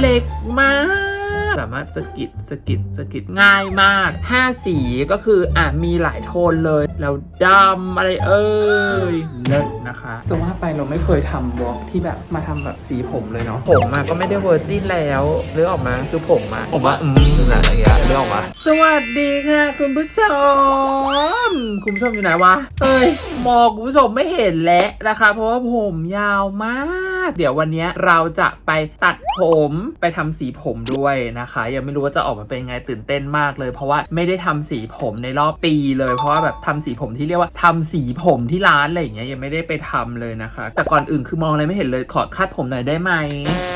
เล็กมาก สามารถสกิดสกิดสกิดง่ายมาก 5 สีก็คืออะมีหลายโทนเลย แล้วดำอะไรเอ่ยเลิศนะคะจะว่าไปเราไม่เคยทำวอล์กที่แบบมาทำแบบสีผมเลยเนาะผมอะก็ไม่ได้เวอร์จินแล้วเลือกออกมาคือผมอะผมว่าอืมอะไรอย่างเงี้ยเลือกออกมาสวัสดีค่ะคุณผู้ชม คุณผู้ชมอยู่ไหนวะเอ้ยมองคุณผู้ชมไม่เห็นแล้วนะคะ เพราะว่าผมยาวมาก เดี๋ยววันนี้เราจะไปตัดผมไปทำสีผมด้วยนะคะ ยังไม่รู้ว่าจะออกมาเป็นยังไงตื่นเต้นมากเลย เพราะว่าไม่ได้ทำสีผมในรอบปีเลย เพราะว่าแบบทำสีผมที่เรียกว่าทำสีผมที่ร้านอะไรอย่างเงี้ยยังไม่ได้ไปทำเลยนะคะ แต่ก่อนอื่นคือมองอะไรไม่เห็นเลยขอคาดผมหน่อยได้ไหม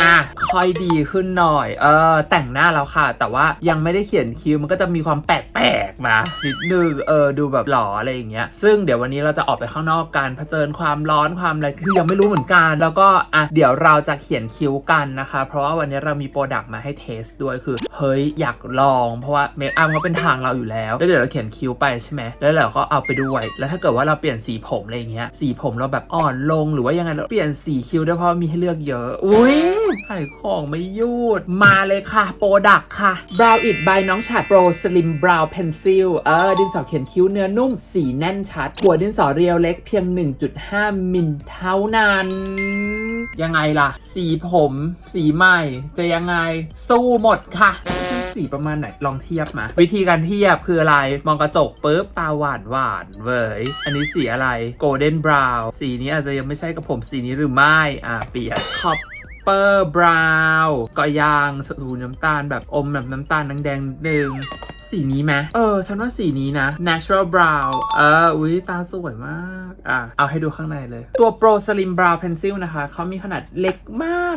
อะค่อยดีขึ้นหน่อย เออ แต่งหน้าแล้วค่ะ แต่ว่ายังไม่ได้เขียนคิ้วมันก็จะมีความแปลกๆมานิดนึงเออดูแบบหล่ออะไรอย่างเงี้ยซึ่งเดี๋ยววันนี้เราจะออกไปข้างนอกกันเผชิญความร้อนความอะไรคือยังไม่รู้เหมือนกัน แล้วก็อะเดี๋ยวเราจะเขียนคิ้วกันนะคะ เพราะว่าวันนี้เรามีโปรดักต์มาให้เทสด้วยคือ เฮ้ย อยากลอง เพราะว่าเมคอัพก็เป็นทางเราอยู่แล้ว แล้วเดี๋ยวเราเขียนคิ้วไปใช่ไหมแล้วเราก็เอาไปด้วย แล้วถ้าเกิดว่าเราเปลี่ยนสีผมอะไรอย่างเงี้ย สีผมเราแบบอ่อนลงหรือว่ายังไงเราเปลี่ยนสีคิ้วด้เพราะมีให้เลือกเยอะ อุ้ยขายของไม่หยุด มาเลยค่ะโปรดักต์ค่ะ Brow It by น้องฉาด Pro Slim Brow Pencil เออดินสอเขียนคิ้วเนื้อนุ่มสีแน่นชัด หัวดินสอเรียวเล็กเพียง 1.5 มิลเท่านั้น ยังไงล่ะ สีผม สีใหม่ จะยังไง สู้หมดค่ะสีประมาณไหนลองเทียบมาวิธีการเทียบคืออะไร มองกระจกปุ๊บตาหวานหวานเว้ยอันนี้สีอะไร Golden Brown สีนี้อาจจะยังไม่ใช่กับผมสีนี้หรือไม่ อะ เปลี่ยน Cop เปอร์บราวน์ก็ยางสูน้ำตาลแบบอมแบบน้ำตาลแดงๆนิดนึง สีนี้ไหมเออ ฉันว่าสีนี้นะ natural brown เออ อุ้ยตาสวยมาก อะ เอาให้ดูข้างในเลย ตัว pro slim brow pencil นะคะ เขามีขนาดเล็กมาก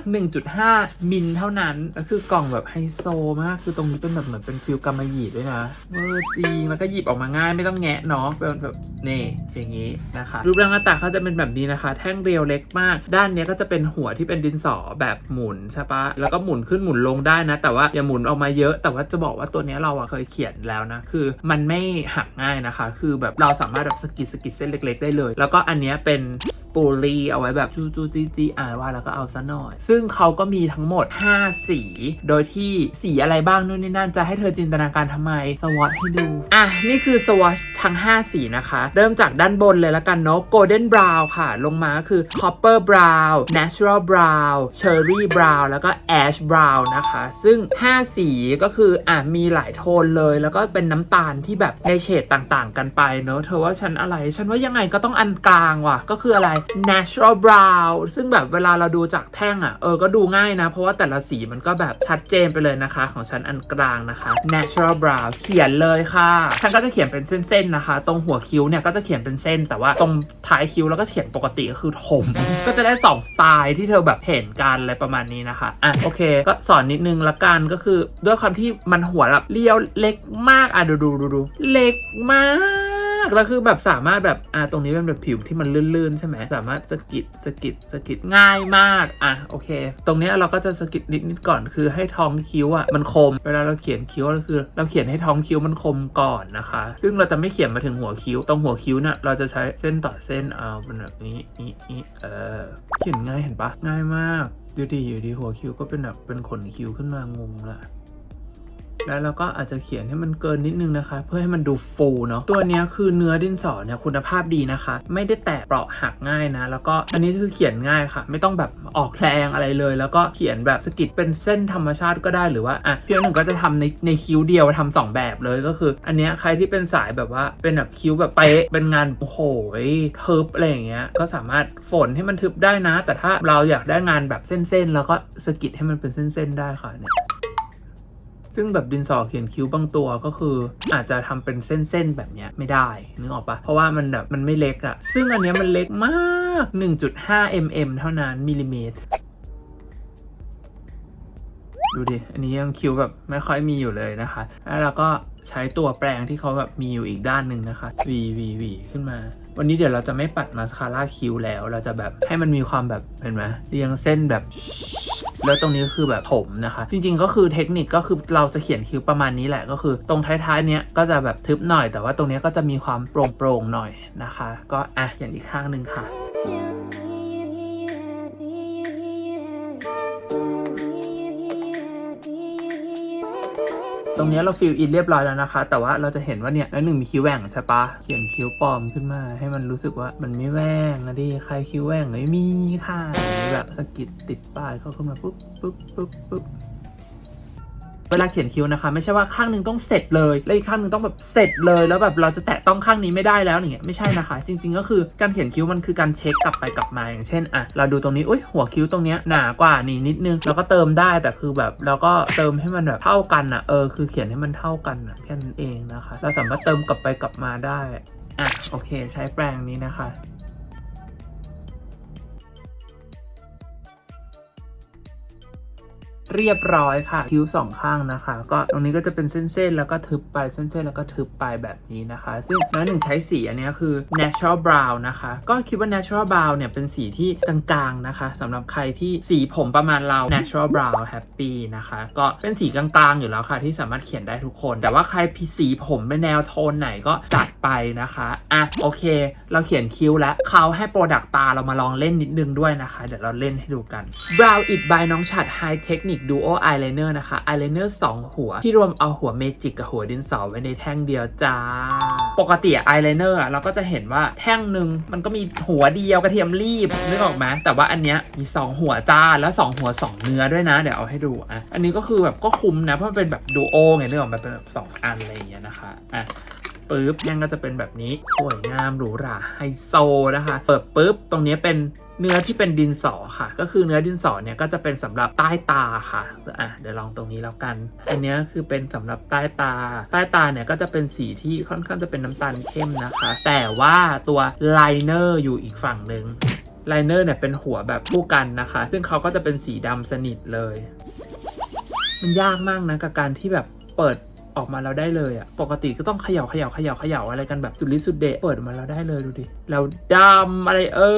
1.5 มิลเท่านั้นแล้วคือกล่องแบบไฮโซมาก คือตรงนี้เป็นแบบเหมือนเป็นฟิลกำมะหยี่ด้วยนะเวอร์จริง แล้วก็หยิบออกมาง่ายไม่ต้องแงะเนาะเป็นแบบนี่อย่างนี้นะคะ รูปร่างหน้าตาเขาจะเป็นแบบนี้นะคะ แท่งเรียวเล็กมาก ด้านเนี้ยก็จะเป็นหัวที่เป็นดินสอแบบหมุนใช่ปะแล้วก็หมุนขึ้นหมุนลงได้นะ แต่ว่าอย่าหมุนออกมาเยอะ แต่ว่าจะบอกว่าตัวนี้เราอะเคยเขียนแล้วนะ คือมันไม่หักง่ายนะคะ คือแบบเราสามารถแบบสกิดสกิดเส้นเล็ก ๆ ได้เลย แล้วก็อันนี้เป็นสปูลีเอาไว้แบบจูจูจีจีอ่านว่าแล้วก็เอาซะหน่อย ซึ่งเขาก็มีทั้งหมด 5 สี โดยที่สีอะไรบ้างนู่นนี่นั่นจะให้เธอจินตนาการทำไมสวอตให้ดู อะ นี่คือสวอชทั้ง 5 สีนะคะ เริ่มจากด้านบนเลยละกันเนาะ golden brown ค่ะ ลงมาคือ copper brown natural brown cherry brown แล้วก็ ash brown นะคะ ซึ่ง 5 สีก็คืออะมีหลายโทนเลยแล้วก็เป็นน้ำตาลที่แบบในเฉดต่างๆ กันไปเนอะเธอว่าฉันอะไร ฉันว่ายังไงก็ต้องอันกลางว่ะ ก็คืออะไร natural brown ซึ่งแบบเวลาเราดูจากแท่งอะ เออ ก็ดูง่ายนะ เพราะว่าแต่ละสีมันก็แบบชัดเจนไปเลยนะคะ ของฉันอันกลางนะคะ natural brown เขียนเลยค่ะฉันก็จะเขียนเป็นเส้นๆนะคะ ตรงหัวคิ้วเนี่ยก็จะเขียนเป็นเส้น แต่ว่าตรงท้ายคิ้วแล้วก็เขียนปกติก็คือถม ก็จะได้สองสไตล์ที่เธอแบบเห็นกันอะไรประมาณนี้นะคะ อะโอเค ก็สอนนิดนึงละกันก็คือด้วยความที่มันหัวแบบเรียวเล็กมากอะดูดูดูดูเล็กมากแล้วคือแบบสามารถแบบอะตรงนี้เป็นแบบผิวที่มันลื่นๆใช่ไหมสามารถสกิดสกิดสกิดง่ายมากอะโอเค ตรงนี้เราก็จะสกิดนิดๆก่อนคือให้ท้องคิ้วอะมันคม เวลาเราเขียนคิ้วก็คือ เราเขียนให้ท้องคิ้วมันคมก่อนนะคะ ซึ่งเราจะไม่เขียนมาถึงหัวคิ้วตรงหัวคิ้วเนี่ยเราจะใช้เส้นต่อเส้นเอาเป็นแบบนี้นี้นี้เออเขียนง่ายเห็นปะง่ายมากดูดีอยู่ดีหัวคิ้วก็เป็นแบบเป็นขนคิ้วขึ้นมางงละ แล้วเราก็อาจจะเขียนให้มันเกินนิดนึงนะคะ เพื่อให้มันดูฟูเนาะตัวนี้คือเนื้อดินสอเนี่ยคุณภาพดีนะคะ ไม่ได้แตกเปราะหักง่ายนะ แล้วก็อันนี้คือเขียนง่ายค่ะ ไม่ต้องแบบออกแรงอะไรเลย แล้วก็เขียนแบบสกิดเป็นเส้นธรรมชาติก็ได้หรือว่าอะพี่หนึ่งก็จะทำในในคิ้วเดียวทำสองแบบเลยก็คือ อันนี้ใครที่เป็นสายแบบว่าเป็นแบบคิ้วแบบเป๊ะเป็นงานโอ้โหทึบอะไรอย่างเงี้ยก็สามารถฝนให้มันทึบได้นะ แต่ถ้าเราอยากได้งานแบบเส้นๆแล้วก็สกิดให้มันเป็นเส้นๆได้ค่ะเนี่ย ซึ่งแบบดินสอเขียนคิ้วบางตัวก็คืออาจจะทำเป็นเส้นๆแบบเนี้ยไม่ได้นึกออกปะเพราะว่ามันแบบมันไม่เล็กอะซึ่งอันเนี้ยมันเล็กมาก 1.5 mm เท่านั้นมิลลิเมตรดูดิ อันนี้ยังคิ้วแบบไม่ค่อยมีอยู่เลยนะคะ แล้วเราก็ ใช้ตัวแปรงที่เขาแบบมีอยู่อีกด้านหนึ่งนะคะวีวีวีขึ้นมา วันนี้เดี๋ยวเราจะไม่ปัดมาสคาร่าคิ้วแล้ว เราจะแบบให้มันมีความแบบเห็นไหมเรียงเส้นแบบแล้วตรงนี้ก็คือแบบถมนะคะ จริงๆก็คือเทคนิคก็คือเราจะเขียนคิ้วประมาณนี้แหละก็คือ ตรงท้ายๆเนี้ยก็จะแบบทึบหน่อย แต่ว่าตรงเนี้ยก็จะมีความโปร่งๆหน่อยนะคะ ก็อะอย่างอีกข้างหนึ่งค่ะ ตรงนี้เราฟิลอินเรียบร้อยแล้วนะคะ แต่ว่าเราจะเห็นว่าเนี่ยนักหนึ่งมีคิ้วแหว่งใช่ปะเขียนคิ้วปลอมขึ้นมา ให้มันรู้สึกว่ามันไม่แหว่งนะดิใครคิ้วแหว่งไม่มีค่ะแบบสกิดติดป้ายเข้าขึ้นมาปุ๊บปุ๊บปุ๊บปุ๊บ เวลาเขียนคิ้วนะคะ ไม่ใช่ว่าข้างหนึ่งต้องเสร็จเลย แล้วอีกข้างหนึ่งต้องแบบเสร็จเลย แล้วแบบเราจะแตะต้องข้างนี้ไม่ได้แล้วอย่างเงี้ยไม่ใช่นะคะ จริง ๆ ก็คือการเขียนคิ้วมันคือการเช็คกลับไปกลับมาอย่างเช่นอะเราดูตรงนี้อุ้ยหัวคิ้วตรงเนี้ยหนากว่านี่นิดนึงเราก็เติมได้แต่คือแบบเราก็เติมให้มันแบบเท่ากันอะเออคือเขียนให้มันเท่ากันอะแค่นั้นเองนะคะ เราสามารถเติมกลับไปกลับมาได้อะโอเค ใช้แปรงนี้นะคะ เรียบร้อยค่ะ คิ้วสองข้างนะคะ ก็ตรงนี้ก็จะเป็นเส้นๆ แล้วก็ทึบไปเส้นๆ แล้วก็ทึบไปแบบนี้นะคะ ซึ่งน้อยหนึ่งใช้สีอันนี้คือ natural brown นะคะ ก็คิดว่า natural brown เนี่ยเป็นสีที่กลางๆ นะคะสำหรับใครที่สีผมประมาณเรา natural brown happy นะคะ ก็เป็นสีกลางๆ อยู่แล้วค่ะ ที่สามารถเขียนได้ทุกคน แต่ว่าใครพีสีผมเป็นแนวโทนไหนก็จัดไปนะคะอะโอเค เราเขียนคิ้วแล้วเขาให้โปรดักตาเรามาลองเล่นนิดนึงด้วยนะคะเดี๋ยวเราเล่นให้ดูกัน Brow It by น้องฉัด High Technique Duo Eyeliner นะคะ Eyeliner 2 หัว ที่รวมเอาหัวเมจิกกับหัวดินสอไว้ในแท่งเดียวจ้า ปกติอายไลเนอร์เราก็จะเห็นว่าแท่งหนึ่งมันก็มีหัวเดียวกระเทียมรีบนึกออกไหมแต่ว่าอันเนี้ยมี 2 หัวจ้าแล้ว 2 หัว 2 เนื้อด้วยนะ เดี๋ยวเอาให้ดูอะอันนี้ก็คือแบบก็คุ้มนะเพราะมันเป็นแบบดูโอไงนึกออกไหมเป็นแบบสองอันอะไรอย่างเงี้ยนะคะอะ ปึ๊บยังก็จะเป็นแบบนี้สวยงามหรูหราไฮโซนะคะ เปิดปุ๊บตรงนี้เป็นเนื้อที่เป็นดินสอค่ะ ก็คือเนื้อดินสอเนี่ยก็จะเป็นสำหรับใต้ตาค่ะอะเดี๋ยวลองตรงนี้แล้วกัน อันนี้คือเป็นสำหรับใต้ตา ใต้ตาเนี่ยก็จะเป็นสีที่ค่อนข้างจะเป็นน้ำตาลเข้มนะคะ แต่ว่าตัวไลเนอร์อยู่อีกฝั่งหนึ่งไลเนอร์เนี่ยเป็นหัวแบบคู่กันนะคะ ซึ่งเขาก็จะเป็นสีดำสนิทเลย มันยากมากนะกับการที่แบบเปิด ออกมาแล้วได้เลยอะปกติก็ต้องเขย่าเขย่าเขย่าเขย่าอะไรกันแบบสุดฤทธิ์สุดเดชเปิดออกมาแล้วได้เลยดูดิ แล้วดำอะไรเอ้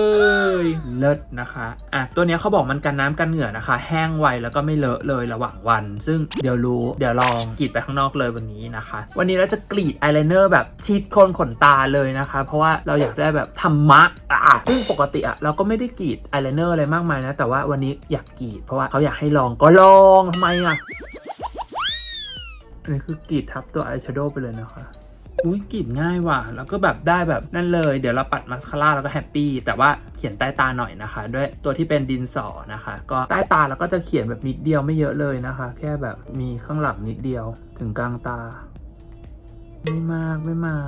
ย เลิศนะคะ อะ ตัวเนี้ยเขาบอกมันกันน้ำกันเหงื่อนะคะ แห้งไวแล้วก็ไม่เลอะเลยระหว่างวัน ซึ่งเดี๋ยวรู้เดี๋ยวลองกรีดไปข้างนอกเลยวันนี้นะคะ วันนี้เราจะกรีดอายไลเนอร์แบบชิดโคนขนตาเลยนะคะ เพราะว่าเราอยากได้แบบธรรมะอะซึ่งปกติอะเราก็ไม่ได้กรีดอายไลเนอร์อะไรมากมายนะ แต่ว่าวันนี้อยากกรีดเพราะว่าเขาอยากให้ลองก็ลองทำไมอะ อันนี้คือกรีดทับตัวอายแชโดว์ไปเลยนะคะอุ้ยกรีดง่ายว่ะ แล้วก็แบบได้แบบนั่นเลย เดี๋ยวเราปัดมาสคาร่าแล้วก็แฮปปี้ แต่ว่าเขียนใต้ตาหน่อยนะคะ ด้วยตัวที่เป็นดินสอนะคะ ก็ใต้ตาเราก็จะเขียนแบบนิดเดียวไม่เยอะเลยนะคะ แค่แบบมีข้างหลังนิดเดียวถึงกลางตา ไม่มากไม่มา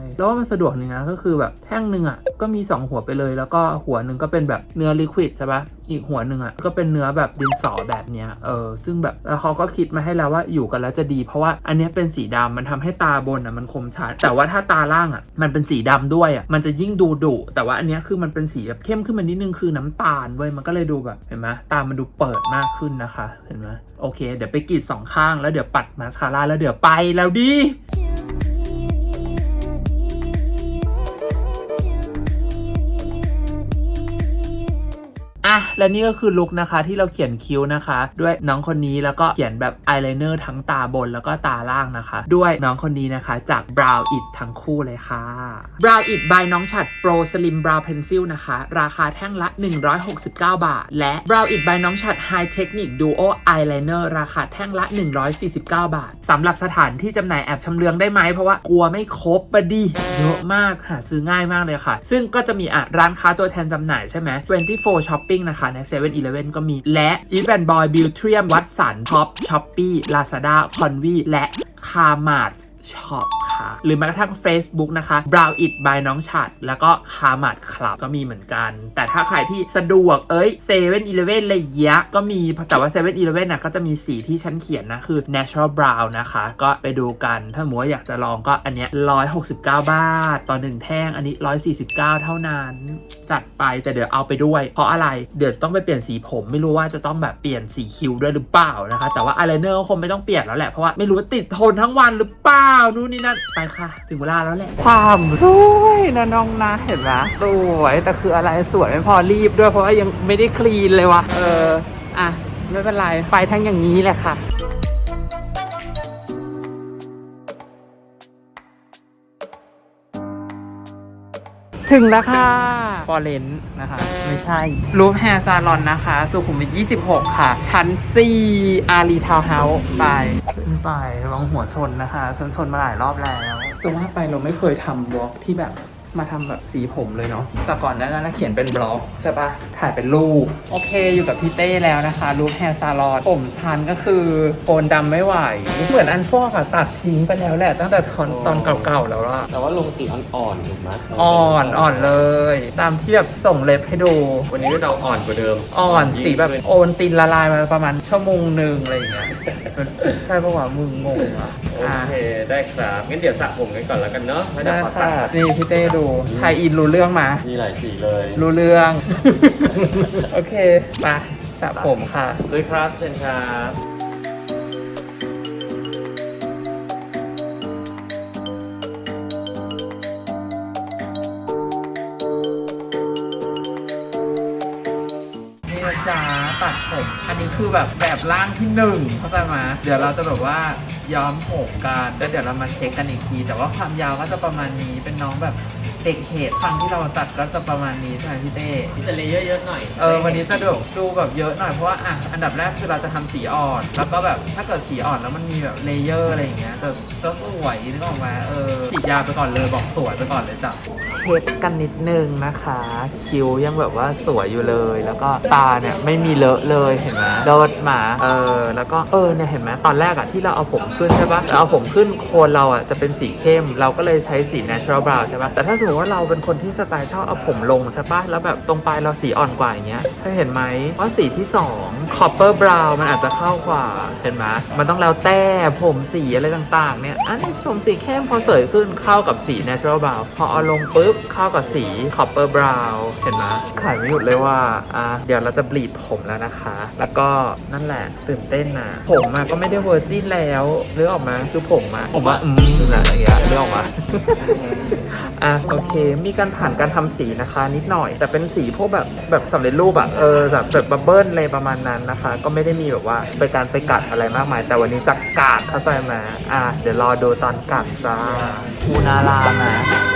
ยแล้วว่ามันสะดวกหนี่นะก็คือแบบแท่งหนึ่งอะก็มี 2 หัวไปเลย แล้วก็หัวหนึ่งก็เป็นแบบเนื้อลิควิดใช่ปะอีกหัวหนึ่งอะก็เป็นเนื้อแบบดินสอแบบเนี้ยเออซึ่งแบบแล้วเขาก็คิดมาให้แล้วว่าอยู่กันแล้วจะดี เพราะว่าอันนี้เป็นสีดำมันทำให้ตาบนอะมันคมชัดแต่ว่าถ้าตาล่างอะมันเป็นสีดำด้วยอะมันจะยิ่งดูดุแต่ว่าอันนี้คือมันเป็นสีแบบเข้มขึ้นมานิดนึงคือน้ำตาลเว้ยมันก็เลยดูแบบเห็นไหมตามันดูเปิดมากขึ้นนะคะ เห็นไหมโอเค เดี๋ยวไปกรีดสองข้างแล้วเดี๋ยวปัดมาสคาร่าแล้วเดี๋ยวไปแล้วดิ และนี่ก็คือลุคนะคะที่เราเขียนคิ้วนะคะ ด้วยน้องคนนี้แล้วก็เขียนแบบอายไลเนอร์ทั้งตาบนแล้วก็ตาล่างนะคะ ด้วยน้องคนนี้นะคะจาก Brow It ทั้งคู่เลยค่ะ Brow It by น้องฉัด Pro Slim Brow Pencil นะคะ ราคาแท่งละ 169 บาท และ Brow It by น้องฉัด High Technique Duo Eyeliner ราคาแท่งละ 149 บาทสำหรับสถานที่จำหน่ายแอบชำเลืองได้ไหมเพราะว่ากลัวไม่ครบปดิเยอะมากหาซื้อง่ายมากเลยค่ะ ซึ่งก็จะมีอะร้านค้าตัวแทนจำหน่ายใช่ไหม24 Shopping นะคะในเซเว่นอีเลฟเว่นก็มี และอีฟแอนด์บอยบิวเทียมวัตสันท็อปช้อปปี้ลาซาด้าคอนวีและคาร์มาร์ r t Shop ค่ะ หรือแม้กระทั่ง Facebook นะคะ Brow It by น้องฉัด แล้วก็ c a r m a r t Club ก็มีเหมือนกัน แต่ถ้าใครที่สะดวกเอ้ย7 e เ e ่ e อะไรอย่างเงี้ยก็มี แต่ว่า7 e เ e ่ e น่ะก็จะมีสีที่ฉันเขียนนะคือ Natural Brown นะคะ ก็ไปดูกันถ้าหมูว่าอยากจะลองก็อันเนี้ย169 บาท ต่อหนึ่งแท่งอันนี้ 149 เท่านั้น จัดไปแต่เดี๋ยวเอาไปด้วย เพราะอะไรเดี๋ยวต้องไปเปลี่ยนสีผม ไม่รู้ว่าจะต้องแบบเปลี่ยนสีคิ้วด้วยหรือเปล่านะคะ แต่ว่าอายไลเนอร์คงไม่ต้องเปลี่ยนแล้วแหละเพราะว่าไม่รู้ว่าติดทนทั้งวันหรือเปล่านู่นนี่นั่นไปค่ะ ถึงเวลาแล้วแหละ ความสวยนะน้องนะเห็นไหมสวยแต่คืออะไรสวยไม่พอรีบด้วยเพราะว่ายังไม่ได้คลีนเลยวะเอออะไม่เป็นไรไปทั้งอย่างนี้แหละค่ะ ถึงแล้วค่ะ ฟอร์เรนนะคะ ไม่ใช่ รูปแฮร์ซาลอนนะคะ สุขุมวิท 26 ค่ะ ชั้น 4 อารีทาวน์เฮาส์ไปไประวังหัวชนนะคะชนชนมาหลายรอบแล้ว จะว่าไปเราไม่เคยทำบล็อกที่แบบ มาทำแบบสีผมเลยเนาะ แต่ก่อนหนานั้นนะเขียนเป็นบล็อกใช่ปะถ่ายเป็นรูป โอเคอยู่กับพี่เต้แล้วนะคะ รูปแฮร์ซาลอน ผมชันก็คือโกนดำไม่ไหว เหมือนอันฟอกอะตัดทิ้งไปแล้วแหละ ตั้งแต่ตอนตอนเก่าๆแล้วอะแต่ว่าลงสีอ่อนๆถูกไหมอ่อนอ่อนเลย ตามที่แบบส่งเล็บให้ดู วันนี้เราอ่อนกว่าเดิม อ่อนยิ่งสีแบบขึ้นโอนตินละลายมาประมาณชั่วโมงหนึ่งอะไรอย่างเงี้ยใช่ปะวะมึงงงอะโออะเคได้ครับงั้นเดี๋ยวสระผมกันก่อนแล้วกันเนาะแล้วเดี๋ยวได้ขอตัค่ะดนี่พี่เต้ดูไทยอินรู้เรื่องมา มีหลายสีเลยรู้เรื่อง โอเคมาสระผมค่ะด้วยครับเชิญครับนี่นะจ๊ะตัดผม อันนี้คือแบบแบบร่างที่หนึ่งเข้าใจไหมเดี๋ยวเราจะแบบว่าย้อมผมกันแล้วเดี๋ยวเรามาเช็คกันอีกที แต่ว่าความยาวก็จะประมาณนี้เป็นน้องแบบ เด็กเหตุครั้งที่เราตัดก็จะประมาณนี้ใช่ไหมพี่เต้ มีจะเลเยอร์เยอะหน่อยเออวันนี้จะดูดูแบบเยอะหน่อยเพราะว่าอะอันดับแรกคือเราจะทำสีอ่อน แล้วก็แบบถ้าเกิดสีอ่อนแล้วมันมีแบบเลเยอร์อะไรอย่างเงี้ยแต่ก็สวยนึกออกมาเออฉีดยาไปก่อนเลยบอกสวยไปก่อนเลยจ้ะเช็ดกันนิดนึงนะคะ คิ้วยังแบบว่าสวยอยู่เลย แล้วก็ตาเนี่ยไม่มีเลอะเลยเห็นไหมโดดมาเออแล้วก็เออเนี่ยเห็นไหมตอนแรกอะที่เราเอาผมขึ้นใช่ปะเราเอาผมขึ้นโคนเราอะจะเป็นสีเข้ม เราก็เลยใช้สี natural brown ใช่ปะแต่ถ้าสมมติว่าเราเป็นคนที่สไตล์ชอบเอาผมลงใช่ปะแล้วแบบตรงปลายเราสีอ่อนกว่าอย่างเงี้ยเธอเห็นไหมว่าสีที่สอง copper brown มันอาจจะเข้ากว่าเห็นไหมมันต้องแล้วแต่ผมสีอะไรต่างๆเนี่ยอันนี้ผมสีเข้มพอเสยขึ้นเข้ากับสี natural brown พอเอาลงปุ๊บเข้ากับสี copper brown เห็นไหมขายไม่หยุดเลยว่าอะเดี๋ยวเราจะบลีดผมแล้วนะคะ แล้วก็นั่นแหละตื่นเต้นนะผมอะก็ไม่ได้เวอร์จินแล้วเลือกออกมาคือผมอะผมว่าอืมอะไรอย่างเงี้ยเลือกออกมาอะโอเคมีการผ่านการทำสีนะคะ นิดหน่อย แต่เป็นสีพวกแบบแบบสำเร็จรูปอะเออแบบแบบบับเบิ้ลอะไรประมาณนั้นนะคะ ก็ไม่ได้มีแบบว่าไปการไปกัดอะไรมากมาย แต่วันนี้จะกัดเข้าใจไหมอะเดี๋ยวรอดูตอนกัดจ้าอูนาลานะ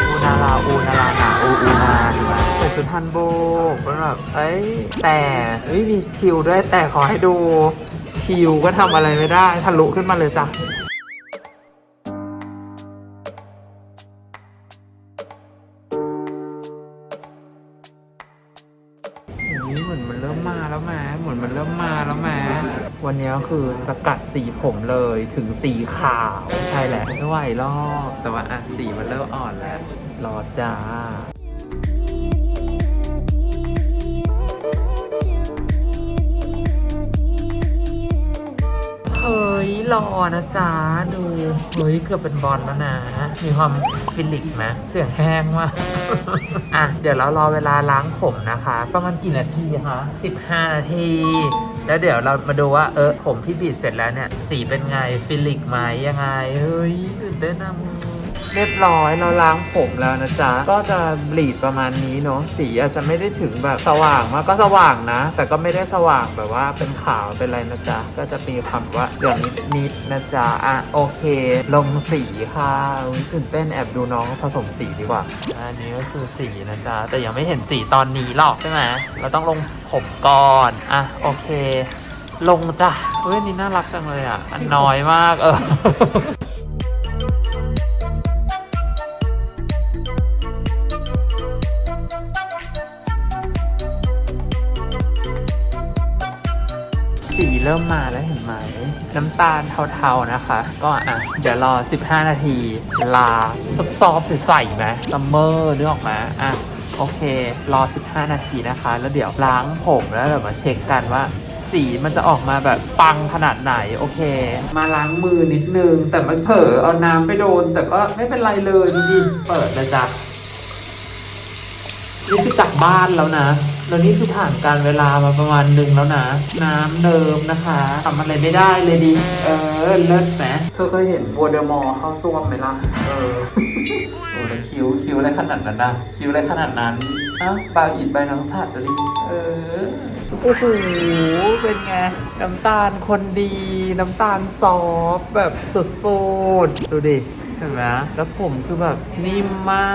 อูนาลาอูนาลานะอูอูนาใช่ส่ชุดฮันโบกแล้วแบบเอ้ยแต่เอ้ยมีชิลด้วยแต่ขอให้ดูชิลก็ทำอะไรไม่ได้ทะลุขึ้นมาเลยจ้ะ วันนี้ก็คือสกัดสีผมเลยถึงสีขาวใช่แหละไม่ไหวรอบแต่ว่าอะสีมันเริ่มอ่อนแล้ว รอจ้าเฮ้ยรอนะจ๊ะ ดู เฮ้ย เกือบเป็นบอลแล้วนะ มีความฟิลิกไหมเสียงแห้งมากอะ เดี๋ยวเรารอเวลาล้างผมนะคะ ประมาณกี่นาทีคะ 15 นาที แล้วเดี๋ยวเรามาดูว่าเออผมที่บีดเสร็จแล้วเนี่ย สีเป็นไงฟิลิกไหมยังไง เฮ้ยตื่นเต้นนะมึงเรียบร้อยเราล้างผมแล้วนะจ๊ะ ก็จะบลีดประมาณนี้เนาะสีอาจจะไม่ได้ถึงแบบสว่างมากก็สว่างนะ แต่ก็ไม่ได้สว่างแบบว่าเป็นขาวเป็นอะไรนะจ๊ะ ก็จะมีความว่าเหลืองนิดๆนะจ๊ะ อะโอเค ลงสีค่ะอุ๊ยตื่นเต้นแอบดูน้องผสมสีดีกว่าอันนี้ก็คือสีนะจ๊ะ แต่ยังไม่เห็นสีตอนนี้หรอกใช่ไหมเราต้องลง ผมก่อน อะ โอเค ลงจ้ะเฮ้ยนี่น่ารักจังเลยอะ อันน้อยมากเออสีเริ่มมาแล้วเห็นไหม น้ำตาลเทาๆนะคะ ก็อะ เดี๋ยวรอ 15 นาที ลาซอฟๆใสๆไหมซัมเมอร์นึกออกไหมอะ โอเค รอ 15 นาทีนะคะ แล้วเดี๋ยวล้างผมแล้วเดี๋ยวมาเช็คกันว่า สีมันจะออกมาแบบปังขนาดไหน โอเค มาล้างมือนิดนึง แต่มันเผลอเอาน้ำไปโดน แต่ก็ไม่เป็นไรเลยจริงๆเปิดเลยจ้ะนี่คือจากบ้านแล้วนะแล้วนี่คือผ่านการเวลามาประมาณหนึ่งแล้วนะ น้ำเดิมนะคะทำอะไรไม่ได้เลยดิ เออ เลิศไหมเธอเคยเห็นบัวเดอมอร์เข้าซ่วมไหมล่ะ เออโอ้แล้ว คิ้วคิ้วอะไรขนาดนั้นนะคิ้วอะไรขนาดนั้นอ้าวบาอิดใบนังสัตว์อะดิเออโอ้โหเป็นไง น้ำตาลคนดี น้ำตาลซอฟแบบสุดๆดูดิ เห็นไหมแล้วผมคือแบบนิ่มมา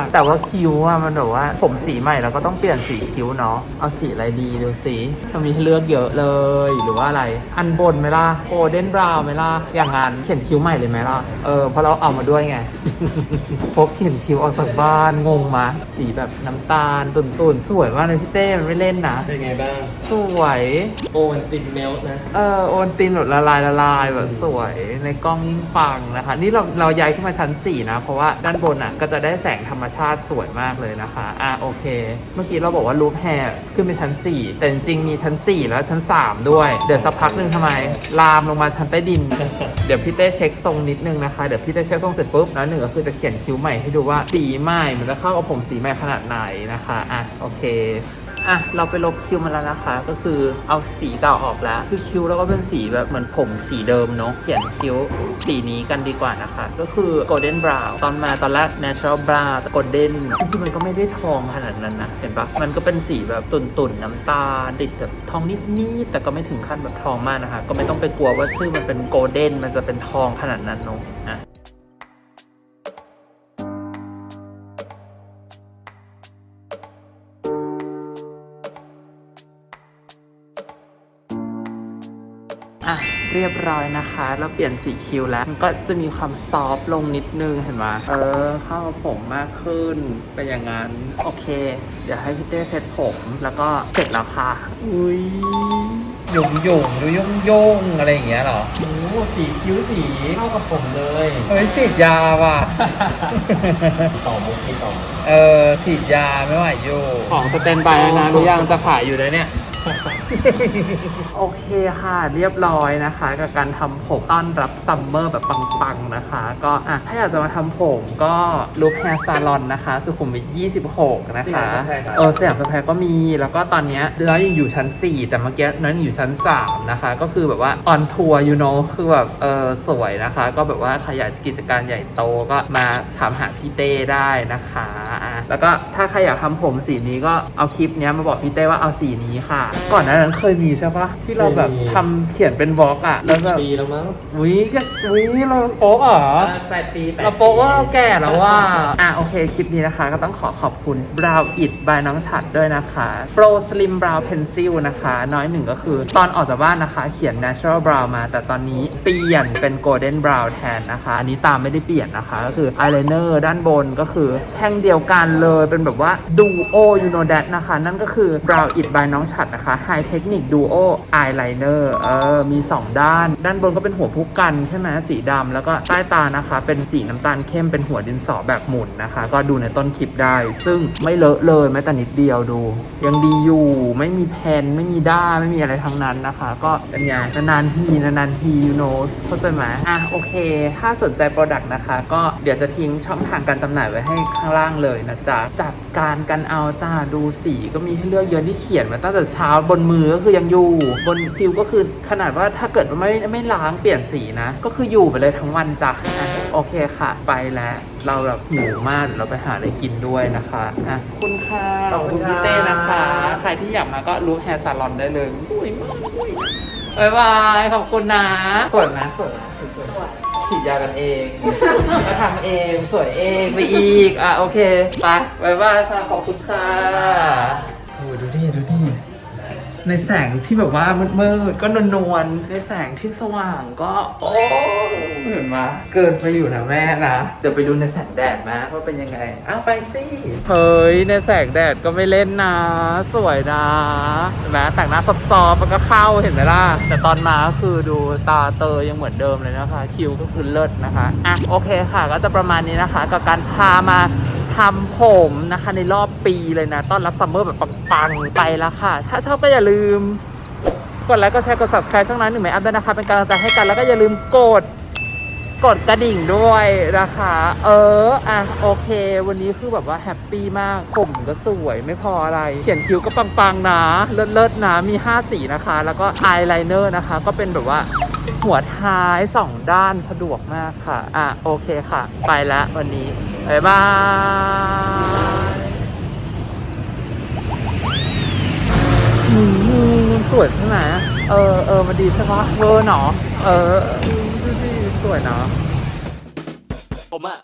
ก แต่ว่าคิ้วอะมันแบบว่า ผมสีใหม่เราก็ต้องเปลี่ยนสีคิ้วเนาะ เอาสีอะไรดีดูสิเรามีให้เลือกเยอะเลย หรือว่าอะไร อันบนไหมล่ะโอเดนบราวไหมล่ะ อย่างงั้นเขียนคิ้วใหม่เลยไหมล่ะ เออเพราะเราเอามาด้วยไง พกเขียนคิ้วออกจากบ้านงงมาสีแบบน้ำตาลตุ่นๆ สวยมากเลยพี่เต้มันไม่เล่นนะ เป็นไงบ้าง สวย โอมันตินเมลนะ เออโอนตินแบบละลายละลายแบบสวย ในกล้องยิ่งปังนะคะ นี่เราเราย้ายขึ้นมาชั้น 4 นะ เพราะว่าด้านบนอะก็จะได้แสงธรรมชาติสวยมากเลยนะคะ อะโอเค เมื่อกี้เราบอกว่ารูปแฮร์ขึ้นไปชั้น 4 แต่จริงมีชั้น 4 แล้วชั้น 3 ด้วย เดี๋ยวสักพักหนึ่งทำไม ลามลงมาชั้นใต้ดิน เดี๋ยวพี่เต้เช็คทรงนิดนึงนะคะ เดี๋ยวพี่เต้เช็คทรงเสร็จปุ๊บแล้วหนึ่งก็คือจะเขียนคิ้วใหม่ให้ดูว่าสีใหม่มันจะเข้ากับผมสีใหม่ขนาดไหนนะคะ อะโอเค อะเราไปลบคิ้วมาแล้วนะคะ ก็คือเอาสีเก่าออกแล้ว คือคิ้วแล้วก็เป็นสีแบบเหมือนผมสีเดิมเนาะเขียนคิ้วสีนี้กันดีกว่านะคะ ก็คือ golden brown ตอนมาตอนแรก natural brown golden จริงๆมันก็ไม่ได้ทองขนาดนั้นนะเห็นปะมันก็เป็นสีแบบตุ่นๆน้ำตาติดแบบทองนิดๆแต่ก็ไม่ถึงขั้นแบบทองมากนะคะ ก็ไม่ต้องไปกลัวว่าชื่อมันเป็น golden มันจะเป็นทองขนาดนั้นเนาะอะ อะเรียบร้อยนะคะแล้วเปลี่ยนสีคิ้วแล้ว มันก็จะมีความซอฟต์ลงนิดนึงเห็นไหมเออ เข้ากับผมมากขึ้นเป็นอย่างนั้น โอเค เดี๋ยวให้พี่เต้เซ็ตผมแล้วก็เสร็จแล้วค่ะ อุ้ยหยงหยงดูย่งยงอะไรอย่างเงี้ยเหรอโอ้สีคิ้วสีเข้ากับผมเลยเฮ้ยฉีดยาว่ะ ต่อมุกที่ต่อเออฉีดยาไม่ไหวอยู่ของสเตนบายนะหรือยังจะขายอยู่เลยเนี่ย โอเคค่ะ เรียบร้อยนะคะ กับการทำผมต้อนรับซัมเมอร์แบบปังๆนะคะ ก็อะถ้าอยากจะมาทำผมก็รูปแฮร์ซาลอนนะคะ สุขุมวิท26 นะคะ เออสยามสแควร์ก็มี แล้วก็ตอนเนี้ยเรายังอยู่ชั้น 4 แต่เมื่อกี้นั้นอยู่ชั้น 3 นะคะ ก็คือแบบว่าออนทัวร์ยูโนคือแบบเออสวยนะคะ ก็แบบว่าใครอยากกิจการใหญ่โตก็มาถามหาพี่เต้ได้นะคะอะแล้วก็ถ้าใครอยากทำผมสีนี้ก็เอาคลิปเนี้ยมาบอกพี่เต้ว่าเอาสีนี้ค่ะก่อนหน้านั้นเคยมีใช่ปะที่เราแบบทำเขียนเป็นบล็อกอะแล้วแบบปีแล้วมั้งวิก็วิเราโป๊ะเหรอ แปดปีแปดเราโป๊ะว่าเราแก่แล้วว่า อะโอเค คลิปนี้นะคะ ก็ต้องขอขอบคุณ Brow It by น้องฉัดด้วยนะคะ Pro Slim Brow Pencil นะคะ น้อยหนึ่งก็คือ ตอนออกจากบ้านนะคะ เขียน Natural Brow มา แต่ตอนนี้เปลี่ยนเป็น Golden Brow แทนนะคะ อันนี้ตามไม่ได้เปลี่ยนนะคะ ก็คือ Eyeliner ด้านบนก็คือแท่งเดียวกันเลยเป็นแบบว่า Duo You know that นะคะ นั่นก็คือ Brow It by น้องฉัดนะคะ High Technique Duo Eyeliner เออ มี 2 ด้าน ด้านบนก็เป็นหัวผู้กันใช่ไหมสีดำแล้วก็ใต้ตานะคะ เป็นสีน้ำตาลเข้มเป็นหัวดินสอแบบหมุนนะคะ ก็ดูในต้นคลิปได้ ซึ่งไม่เลอะเลยแม้แต่นิดเดียวดู ยังดีอยู่ไม่มีแผ่นไม่มีด้าไม่มีอะไรทั้งนั้นนะคะ ก็เป็นไงนานๆทีนานๆทียูโนเข้าใจไหมอะโอเค ถ้าสนใจโปรดักต์นะคะ ก็เดี๋ยวจะทิ้งช่องทางการจำหน่ายไว้ให้ข้างล่างเลยนะจ๊ะจัดการกันเอาจ้าดูสีก็มีให้เลือกเยอะที่เขียนมาตั้งแต่เช้าบนมือก็คือยังอยู่ บนผิวก็คือขนาดว่าถ้าเกิดว่าไม่ไม่ล้างเปลี่ยนสีนะ ก็คืออยู่ไปเลยทั้งวันจ้ะอะโอเคค่ะ ไปแล้ว เราแบบหิวมากเดี๋ยวเราไปหาอะไรกินด้วยนะคะอะขอบคุณค่ะขอบคุณพี่เต้นะคะ ใครที่อยากมาก็รูปแฮร์ซาลอนได้เลยสวยมากบายบายขอบคุณนะสวยนะสวยนะสวยๆฉีดยากันเองมาทำเองสวยเองไปอีกอะโอเคไปบายบายค่ะขอบคุณค่ะโอ้ดูดิดูดิ ในแสงที่แบบว่ามืดๆก็นวลๆในแสงที่สว่างก็ โอ้เห็นไหมเกินไปอยู่นะแม่นะ เดี๋ยวไปดูในแสงแดดนะว่าเป็นยังไง เอาไปสิเฮ้ยในแสงแดดก็ไม่เล่นนะ สวยนะเห็นไหมแต่งหน้าซอฟๆมันก็เข้าเห็นไหมล่ะ แต่ตอนมาก็คือดูตาเตยยังเหมือนเดิมเลยนะคะ คิวก็คือเลิศนะคะอะโอเคค่ะ ก็จะประมาณนี้นะคะ กับการพามา ทำผมนะคะในรอบปีเลยนะ ต้อนรับซัมเมอร์แบบปังๆ ไปแล้วค่ะ ถ้าชอบก็อย่าลืม กดไลค์กดแชร์กด subscribe ช่องนั้นหนึ่งไหมอัพด้วยนะคะ เป็นกำลังใจให้กันแล้วก็อย่าลืมกดกดกระดิ่งด้วยนะคะ เออ อะ โอเค วันนี้คือแบบว่าแฮปปี้มาก ผมก็สวยไม่พออะไร เขียนคิ้วก็ปังๆนะ เลิศๆนะ มี 5 สีนะคะ แล้วก็อายไลเนอร์นะคะ ก็เป็นแบบว่า หัวท้าย2ด้านสะดวกมากค่ะ อะ โอเคค่ะ ไปแล้ววันนี้ บ๊ายบายมสวยใช่ไหมเออเออมันดีใช่ปะเวอร์เนาะเออดูดิสวยเนาะผมอะ